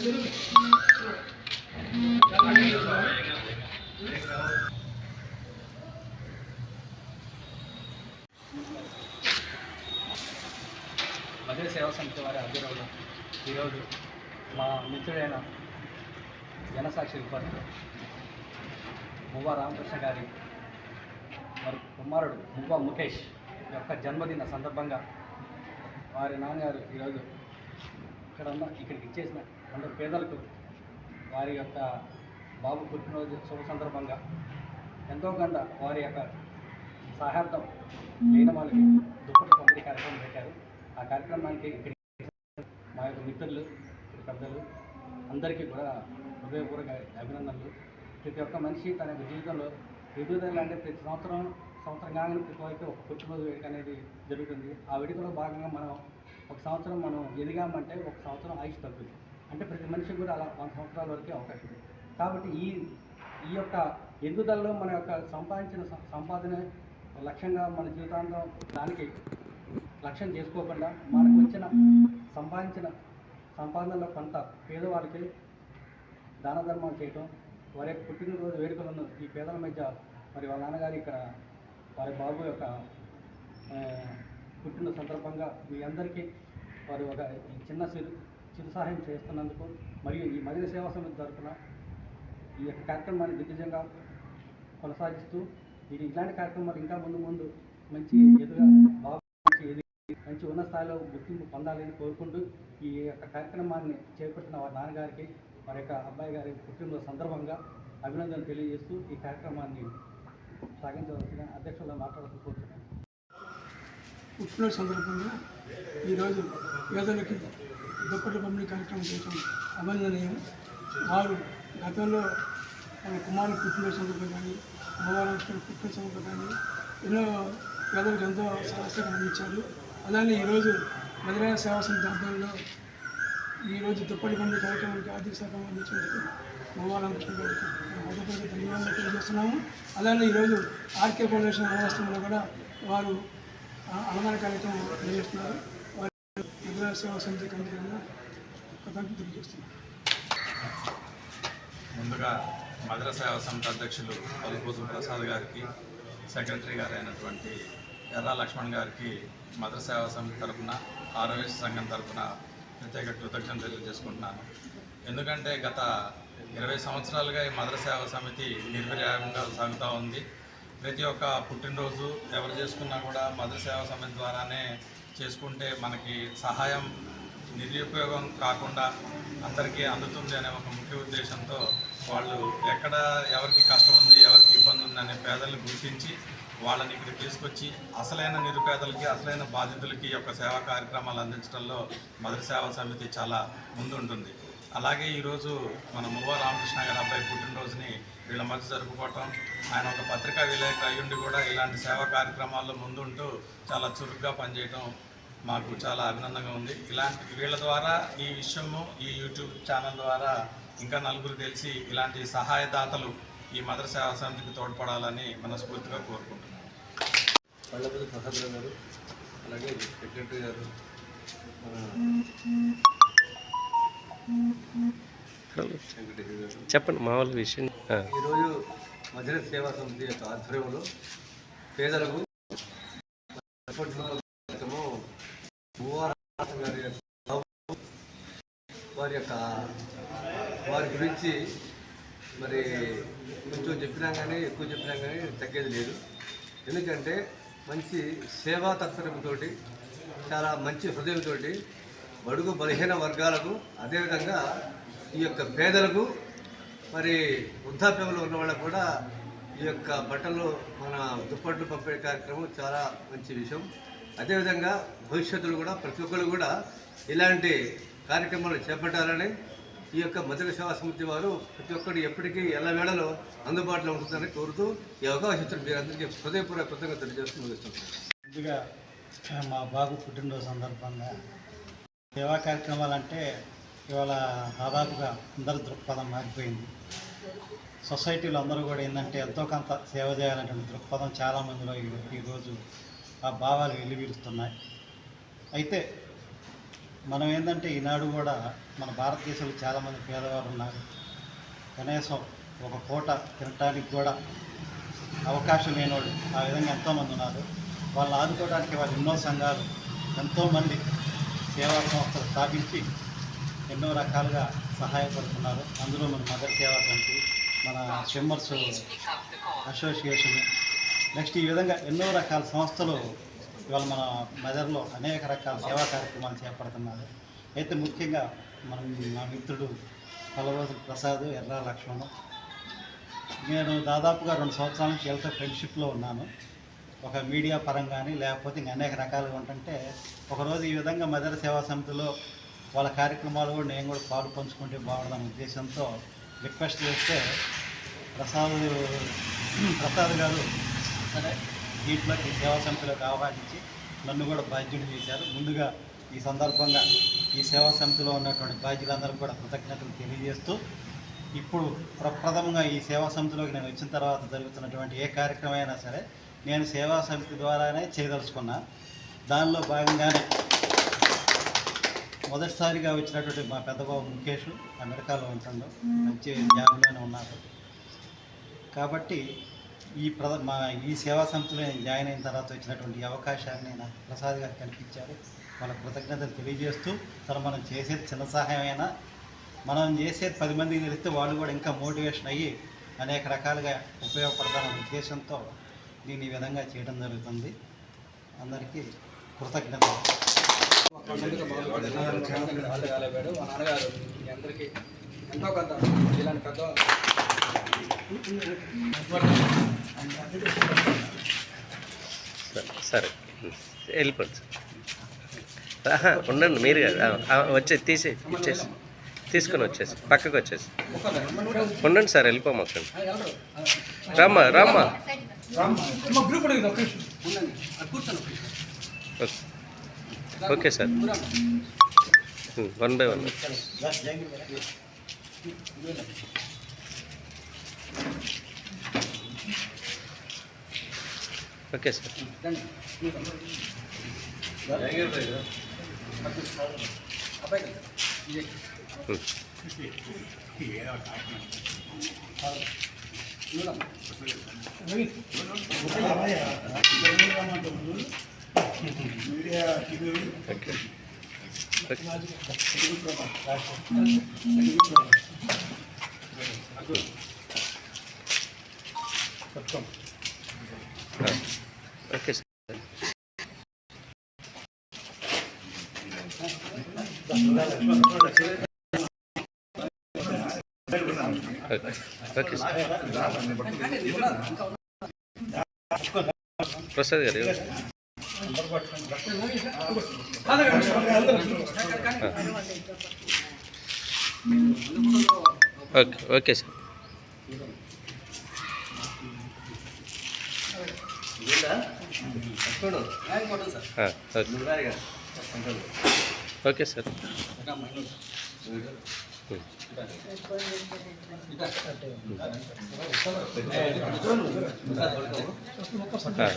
మధుర సేవా సమితి వారి ఆధ్వర్యంలో ఈరోజు మా మిత్రుడైన జనసాక్షి రిపోర్టర్ మువ్వ రామకృష్ణ గారి మరి కుమారుడు మువ్వ ముఖేష్ యొక్క జన్మదిన సందర్భంగా వారి నాన్నగారు ఈరోజు ఇక్కడ ఉన్న ఇక్కడికి ఇచ్చేసిన అందరు పేదలకు వారి యొక్క బాబు పుట్టినరోజు శుభ సందర్భంగా ఎంతో కొంత వారి యొక్క సహార్థం లేని వాళ్ళకి దుప్పటి పంపిణీ కార్యక్రమం పెట్టారు. ఆ కార్యక్రమానికి ఇక్కడ మా యొక్క మిత్రులు పెద్దలు అందరికీ కూడా హృదయపూర్వక అభినందనలు. ప్రతి ఒక్క మనిషి తన యొక్క జీవితంలో ఎదుగుదల అంటే ప్రతి సంవత్సరం సంవత్సరం కాగానే ప్రతి ఒక్కరికి ఒక పుట్టినరోజు వేడుక అనేది జరుగుతుంది. ఆ వేడుకలో భాగంగా మనం ఒక సంవత్సరం మనం ఎదిగామంటే ఒక సంవత్సరం ఆయుష్ తగ్గుతుంది. అంటే ప్రతి మనిషికి కూడా అలా వంద సంవత్సరాల వరకే అవకాశం ఉంది. కాబట్టి ఈ ఈ యొక్క ఎదుగుదలలో మన యొక్క సంపాదించిన సంపాదన లక్ష్యంగా మన జీవితాంతం దానికి లక్ష్యం చేసుకోకుండా మనకు వచ్చిన సంపాదించిన సంపాదనలో కొంత పేదవారికి దాన ధర్మాలు చేయటం వారి యొక్క పుట్టినరోజు వేడుకలను ఈ పేదల మధ్య మరి వాళ్ళ నాన్నగారు ఇక్కడ వారి బాబు యొక్క పుట్టిన సందర్భంగా మీ అందరికీ వారు ఒక చిన్న సిరు చిరు సహాయం చేస్తున్నందుకు మరియు ఈ మదిర సేవా సమితి తరఫున ఈ యొక్క కార్యక్రమాన్ని దిగ్గజంగా కొనసాగిస్తూ ఇది ఇలాంటి కార్యక్రమాలు ఇంకా ముందు ముందు మంచి ఎదుగా బాగా మంచి మంచి ఉన్న స్థాయిలో గుర్తింపు పొందాలని కోరుకుంటూ ఈ యొక్క కార్యక్రమాన్ని చేపట్టిన వారి నాన్నగారికి వారి యొక్క అబ్బాయి గారి పుట్టినరోజు సందర్భంగా అభినందనలు తెలియజేస్తూ ఈ కార్యక్రమాన్ని సాగించవలసిన అధ్యక్షులు మాట్లాడుతూ కోరుతున్నాను పుట్టినరోజు సందర్భంగా ఈరోజు పేదలకి దుప్పటి పంపిణీ కార్యక్రమం చేయడం అభినందనీయం. వారు గతంలో మన కుమారుడు పుట్టిన సందర్భం కానీ అమ్మవారు పుట్టిన సందర్భం కానీ ఎన్నో పేదలకు ఎంతో సహాయకరం అందించారు. అలానే ఈరోజు మధురైన సేవా సమితి ఆధ్వర్యంలో ఈరోజు దుప్పటి పంపిణీ కార్యక్రమానికి ఆర్థిక శాఖ అందించినందుకు రామకృష్ణ గారికి మొదటి ధన్యవాదాలు తెలియజేస్తున్నాము. అలానే ఈరోజు ఆర్కే ఫౌండేషన్ అనాథాశ్రమంలో కూడా వారు ఆ అన్నదాన కార్యక్రమం నిర్వహిస్తున్నారు. వారి సేవా సమితి ముందుగా మధుర సేవ సమితి అధ్యక్షులు పలుపోతు ప్రసాద్ గారికి సెక్రటరీ గారు అయినటువంటి ఎర్రా లక్ష్మణ్ గారికి మధుర సేవా సమితి తరఫున ఆరోగ్య సంఘం తరపున ప్రత్యేక కృతజ్ఞతలు తెలియజేసుకుంటున్నాను. ఎందుకంటే గత ఇరవై సంవత్సరాలుగా ఈ మదర సేవా సమితి నిర్విరామంగా సాగుతూ ఉంది. ప్రతి ఒక్క పుట్టినరోజు ఎవరు చేసుకున్నా కూడా మదర సేవా సమితి ద్వారానే చేసుకుంటే మనకి సహాయం నిరుపయోగం కాకుండా అందరికీ అందుతుంది అనే ఒక ముఖ్య ఉద్దేశంతో వాళ్ళు ఎక్కడ ఎవరికి కష్టం ఉంది ఎవరికి ఇబ్బంది ఉంది అనే పేదలను గుర్తించి వాళ్ళని ఇక్కడ తీసుకొచ్చి అసలైన నిరుపేదలకి అసలైన బాధితులకి యొక్క సేవా కార్యక్రమాలు అందించడంలో మొదటి సేవా సమితి చాలా ముందుంటుంది. అలాగే ఈరోజు మన మువ్వ రామకృష్ణ గారి అబ్బాయి పుట్టినరోజుని వీళ్ళ మధ్య జరుపుకోవటం ఆయన ఒక పత్రికా విలేకరు అయ్యుండి కూడా ఇలాంటి సేవా కార్యక్రమాల్లో ముందుంటూ చాలా చురుగ్గా పనిచేయటం మాకు చాలా అభినందనగా ఉంది. ఇలాంటి వీళ్ళ ద్వారా ఈ విషయము ఈ యూట్యూబ్ ఛానల్ ద్వారా ఇంకా నలుగురు తెలిసి ఇలాంటి సహాయదాతలు ఈ మదర్ సేవా సమితికి తోడ్పడాలని మనస్ఫూర్తిగా కోరుకుంటున్నాం. పళ్ళపల్లి గారు అలాగే సెక్రటరీ గారు చెప్పండి మామూలు విషయం. ఈరోజు మధ్య సేవా సమితి యొక్క ఆధ్వర్యంలో పేదలకు వారి యొక్క వారి గురించి మరి కొంచెం చెప్పినా కానీ ఎక్కువ చెప్పినా కానీ తగ్గేది లేదు. ఎందుకంటే మంచి సేవా తత్పరంతో చాలా మంచి హృదయంతో బడుగు బలహీన వర్గాలకు అదేవిధంగా ఈ యొక్క పేదలకు మరి వృద్ధాప్యంలో ఉన్న వాళ్ళకు కూడా ఈ యొక్క బట్టలు మన దుప్పట్లు పంపే కార్యక్రమం చాలా మంచి విషయం. అదేవిధంగా భవిష్యత్తులో కూడా ప్రతి ఒక్కరు కూడా ఇలాంటి కార్యక్రమాలు చేపట్టాలని ఈ యొక్క మధుర సేవా సమితి వారు ప్రతి ఒక్కరు ఎప్పటికీ ఎల్లవేళలో అందుబాటులో ఉంటుందని కోరుతూ ఈ అవకాశం మీరు అందరికీ హృదయపూర్వక కృతజ్ఞతలు తెలియజేస్తూ ముగిస్తున్నాను. ముందుగా మా బాబు పుట్టినరోజు సందర్భంగా సేవా కార్యక్రమాలు అంటే ఇవాళ దాదాపుగా అందరి దృక్పథం మారిపోయింది. సొసైటీలో అందరూ కూడా ఏంటంటే ఎంతో కొంత సేవ చేయాలంటే దృక్పథం చాలామందిలో ఈ- ఈరోజు ఆ భావాలు వెల్లివిరుస్తున్నాయి అయితే మనం ఏంటంటే ఈనాడు కూడా మన భారతదేశంలో చాలామంది పేదవారు ఉన్నారు. కనీసం ఒక పూట తినటానికి కూడా అవకాశం లేనివాడు ఆ విధంగా ఎంతోమంది ఉన్నారు. వాళ్ళని ఆదుకోవడానికి వాళ్ళు ఎన్నో సంఘాలు ఎంతోమంది సేవా సంస్థలు స్థాపించి ఎన్నో రకాలుగా సహాయపడుతున్నారు. అందులో మన మదర్ సేవా సమితి మన స్విమ్మర్స్ అసోసియేషన్. నెక్స్ట్ ఈ విధంగా ఎన్నో రకాల సంస్థలు ఇవాళ మన మెదర్లో అనేక రకాల సేవా కార్యక్రమాలు చేపడుతున్నారు. అయితే ముఖ్యంగా మనం నా మిత్రుడు పలవోజు ప్రసాద్ ఎర్ర లక్ష్మణ్. నేను దాదాపుగా రెండు సంవత్సరాల నుంచి వీళ్ళతో ఫ్రెండ్షిప్లో ఉన్నాను. ఒక మీడియా పరంగాని లేకపోతే ఇంకా అనేక రకాలుగా ఉంటుంటే ఒకరోజు ఈ విధంగా మదర్ సేవా సమితిలో వాళ్ళ కార్యక్రమాలు కూడా నేను కూడా పాలు పంచుకుంటే బాగుండదనే ఉద్దేశంతో రిక్వెస్ట్ చేస్తే ప్రసాద్ ప్రసాద్ గారు సరే దీంట్లోకి సేవా సమితిలోకి ఆహ్వానించి నన్ను కూడా బాధ్యుడు చేశారు. ముందుగా ఈ సందర్భంగా ఈ సేవా సమితిలో ఉన్నటువంటి బాధ్యులందరూ కూడా కృతజ్ఞతలు తెలియజేస్తూ ఇప్పుడు ప్రప్రథమంగా ఈ సేవా సమితిలోకి నేను వచ్చిన తర్వాత జరుగుతున్నటువంటి ఏ కార్యక్రమం అయినా సరే నేను సేవా సమితి ద్వారానే చేయదలుచుకున్నా. దానిలో భాగంగానే మొదటిసారిగా వచ్చినటువంటి మా పెద్దబాబు ముఖేష్ అమెరికాలో ఉంటాడు. మంచి జాబ్లోనే ఉన్నారు. కాబట్టి ఈ ప్ర మా ఈ సేవా సంస్థలో నేను జాయిన్ అయిన తర్వాత వచ్చినటువంటి అవకాశాన్ని నాకు ప్రసాద్ గారు కల్పించారు. వాళ్ళ కృతజ్ఞతలు తెలియజేస్తూ తను మనం చేసేది చిన్న సహాయమైనా మనం చేసేది పది మందికి తెలిస్తే వాళ్ళు కూడా ఇంకా మోటివేషన్ అయ్యి అనేక రకాలుగా ఉపయోగపడతారనే ఉద్దేశంతో నేను ఈ విధంగా చేయడం జరుగుతుంది. అందరికీ కృతజ్ఞతలు. కాలేపాడు మా నాన్నగారు మీ అందరికీ ఎంతో కొంత ఇలాంటి పెద్ద సరే, సరే ఉండండి మీరు కదా. ఆ, వచ్చే తీసి ఇచ్చేసి. తీసుకొని వచ్చేసి పక్కకు వచ్చేసి. ఉండండి సార్ వెళ్ళిపోమాకండి రామ్మా రామ్మా. Okay. Sir. One by one. Okay sir. అబ్బాయి ఇదే. Okay okay okay sir okay okay sir Prasad గారు ఓకే ఓకే సార్ ఆయన కొట్టండి సార్ ఆ, ఓకే ఓకే సార్